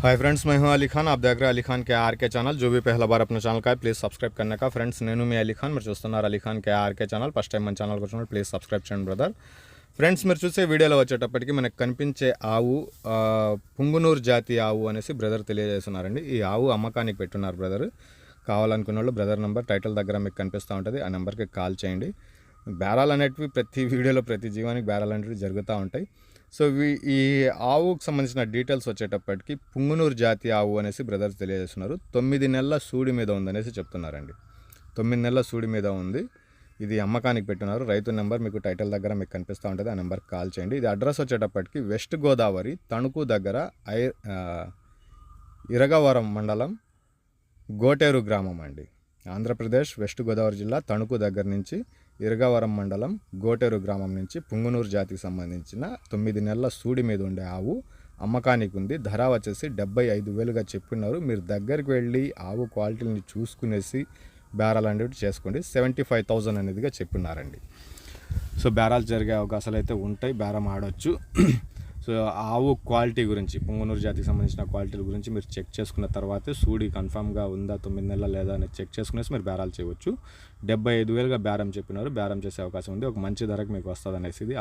Hi friends मैं हूं अली खान आप देख रहे हैं अली खान के आर के ఛానల్ जो भी पहला बार अपने ఛానల్ का है ప్లీజ్ సబ్స్క్రైబ్ करने का ఫ్రెండ్స్ నేను మీ అలీ ఖాన్ మీరు చూస్తున్నారు Ali Khan K RK channel first time మన ఛానల్కి వచ్చినప్పుడు ప్లీజ్ సబ్స్క్రైబ్ చేయండి బ్రదర్ ఫ్రెండ్స్ మీరు చూసే వీడియోలో వచ్చేటప్పటికి మనకు కనిపించే ఆవు ఆ, పుంగునూరు జాతి ఆవు అనేసి బ్రదర్ తెలియజేస్తున్నారండి ఈ ఆవు అమ్మకానికి పెట్టున్నారు బ్రదర్ కావాలనుకున్న వాళ్ళు బ్రదర్ నెంబర్ టైటిల్ దగ్గర మీకు కనిపిస్తూ ఉంటుంది ఆ నెంబర్కి కాల్ చేయండి బేరాలు అనేటివి ప్రతి వీడియోలో ప్రతి జీవానికి బేరాలు అనేటివి జరుగుతూ ఉంటాయి సో ఈ ఆవుకు సంబంధించిన డీటెయిల్స్ వచ్చేటప్పటికి పుంగునూరు జాతి ఆవు అనేసి బ్రదర్స్ తెలియజేస్తున్నారు. తొమ్మిది నెలల సూడి మీద ఉందనేసి చెప్తున్నారండి. తొమ్మిది నెలల సూడి మీద ఉంది. ఇది అమ్మకానికి పెట్టున్నారు రైతు నెంబర్ మీకు టైటిల్ దగ్గర మీకు కనిపిస్తూ ఉంటుంది. ఆ నెంబర్కి కాల్ చేయండి. ఇది అడ్రస్ వచ్చేటప్పటికి వెస్ట్ గోదావరి తణుకు దగ్గర ఐ ఇరగవరం మండలం గోటేరు గ్రామం అండి. ఆంధ్రప్రదేశ్ వెస్ట్ గోదావరి జిల్లా తణుకు దగ్గర నుంచి ఇరగవరం మండలం గోటేరు గ్రామం నుంచి పుంగునూరు జాతికి సంబంధించిన తొమ్మిది నెలల సూడి మీద ఉండే ఆవు అమ్మకానికి ఉంది. ధర వచ్చేసి డెబ్బై ఐదు వేలుగా చెప్పినారు. మీరు దగ్గరికి వెళ్ళి ఆవు క్వాలిటీని చూసుకునేసి బేరాలు అనేవి చేసుకోండి. సెవెంటీ ఫైవ్ థౌజండ్ అనేదిగా చెప్పినారండి. సో బేరాలు జరిగే అవకాశాలు అయితే ఉంటాయి. బేరం ఆడవచ్చు సో ఆవు క్వాలిటీ గురించి పొంగనూరు జాతికి సంబంధించిన క్వాలిటీల గురించి మీరు చెక్ చేసుకున్న తర్వాతే సూడి కన్ఫామ్గా ఉందా తొమ్మిది నెలల లేదా అని చెక్ చేసుకునేసి మీరు బేరాలు చేయవచ్చు. డెబ్బై ఐదు వేలుగా బేరం చెప్పినారు బేరం చేసే అవకాశం ఉంది. ఒక మంచి ధరకు మీకు వస్తుంది అనేసి ఇది